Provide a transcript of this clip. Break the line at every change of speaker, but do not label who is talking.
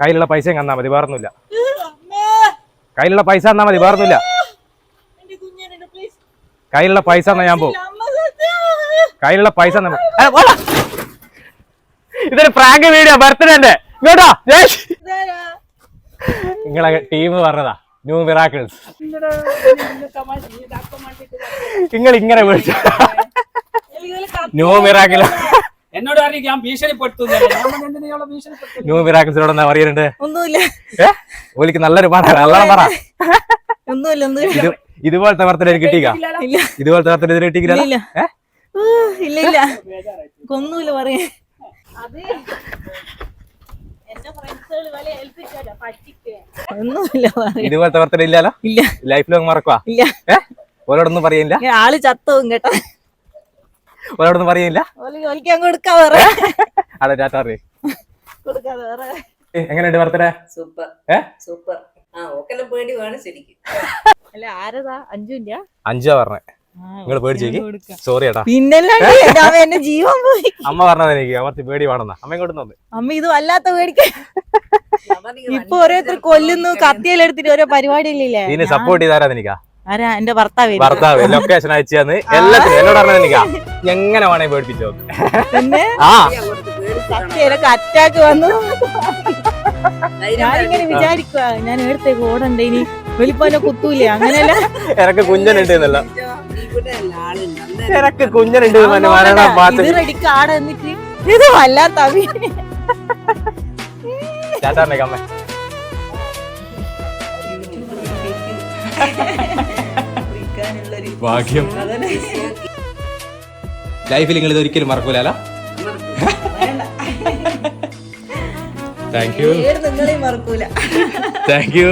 കയ്യിലുള്ള പൈസ തന്നാ മതി വേറൊന്നുമില്ല. കയ്യിലുള്ള പൈസ തന്നാ മതി വേറൊന്നുമില്ല. കയ്യിലുള്ള പൈസ തന്നാ ഞാൻ പോകും കയ്യിലുള്ള പൈസ. ഇതൊരു പ്രാങ്ക് വീഡിയോ ബർത്ത്ഡേ എന്റെ.
ഇതാരാ?
നിങ്ങളെ ടീം പറഞ്ഞതാ ന്യൂ മിറാക്കിൾസ് നിങ്ങൾ ഇങ്ങനെ വിളിച്ചു ന്യൂ മിറാക്കിൾ
എന്നോട് പറഞ്ഞു ഞാൻ
ഭീഷണിപ്പെടുത്തുന്നു? മിറാക്കിൾസിനോട് എന്താ പറയുന്നുണ്ട്
ഒന്നുമില്ല.
ഓലിക്ക് നല്ലൊരു പാടാ നല്ലോണം പറ.
ഒന്നുമില്ല ഒന്നുമില്ല.
ഇത് ഇതുപോലത്തെ വർത്തനം കിട്ടിയ
ഇല്ല
ഇതുപോലത്തെ വർത്തനം കിട്ടിയില്ല കിട്ടിക്കില്ല
ഇല്ല ഇല്ല. ഒന്നുമില്ല പറയാ.
ഇതുപോലത്തെ വർത്തനം ഇല്ലല്ലോ
ഇല്ല.
ലൈഫിലൊന്നും അങ്ങ് മറക്കുവാ?
ഇല്ല.
ഓരോടൊന്നും പറയില്ല
ആൾ ചത്തവും കേട്ടോ.
ടാറ്റ പറയുന്നില്ല?
കൊടുക്കാതെ വേറെ.
എങ്ങനെയുണ്ട് ബർത്ത്ഡേ
സൂപ്പർ. സൂപ്പർ.
അഞ്ചാ പറഞ്ഞേ. നിങ്ങൾ പേടിച്ചേക്ക് സോറി ഏട്ടാ.
പിന്നെ ജീവൻ പോയി.
അമ്മ പറഞ്ഞത് എനിക്ക്. അമ്മത്തി പേടി വേണമെന്നാ. അമ്മ ഇങ്ങോട്ട് തന്നെ
അമ്മ ഇത് വല്ലാത്ത പേടിക്ക. ഇപ്പൊ ഓരോരുത്തർ കൊല്ലുന്നു കത്തിയിലെടുത്തിട്ട് ഓരോ പരിപാടിയില്ലേ
ഇല്ലേ സപ്പോർട്ട് ചെയ്താരാ എനിക്കാ
ആരാ? എന്റെ ഭർത്താവ്.
ഭർത്താവ് ലൊക്കേഷൻ അയച്ചു തന്ന്. എല്ലാത്തിനും എന്നോട് പറഞ്ഞത് എങ്ങനെ വേണേ പേടിപ്പിച്ചോ ആ.
അറ്റാക്ക് വന്നു. ഞാനിങ്ങനെ വിചാരിക്കുക ഞാൻ എടുത്തേക്ക് ഓടണ്ടേ ഇനി? വെളിപ്പാല കുത്തൂലേ അങ്ങനെയല്ല.
എനക്ക് കുഞ്ഞനുണ്ട് എന്നല്ല. എനക്ക് കുഞ്ഞനുണ്ട്
റെഡിക്ക് ആടെ എന്നിട്ട് ഇത് വല്ലാത്ത ചേട്ടാ
ചാച്ചാറിനെ ഭാഗ്യം. ലൈഫിൽ നിങ്ങൾ ഇത് ഒരിക്കലും മറക്കൂല. താങ്ക് യു
നിങ്ങളെയും മറക്കൂല.
Thank U